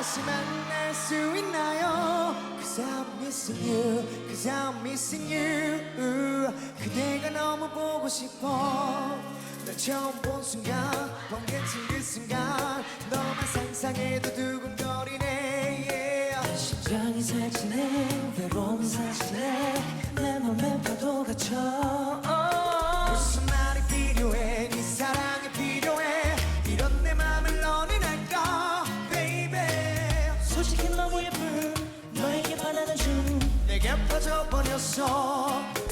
다시 만날 수 있나요? Cause I'm missing you Cause I'm missing you. 그대가 너무 보고 싶어. 널 처음 본 순간 번개친 그 순간. 너만 상상해도 두근거리네 yeah. 심장이 살찌네 por io so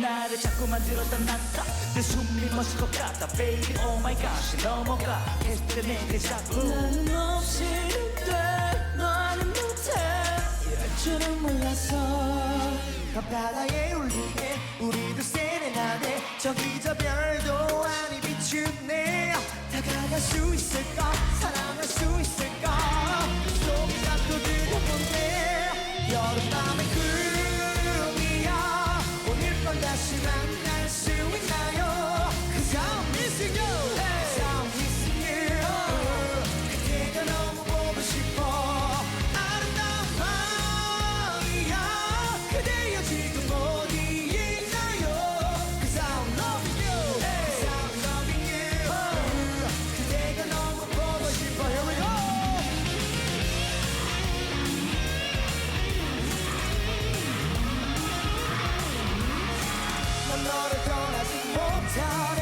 나를 자꾸 만 들었던 놨다 내 숨이 멎을 것 같다 baby. Oh my gosh 넘어가. 했을 내게 자꾸. 나는 없이 돼 너는 못해. 이럴 줄은 몰랐어 밤바다에 울리네. 우리도 세레나데 저기 저 별도 아니 비추네. 다가갈 수 있을까 사랑할 수 있을까 속이 자꾸 들려본대 여름 넌 너를 떠나지 못하네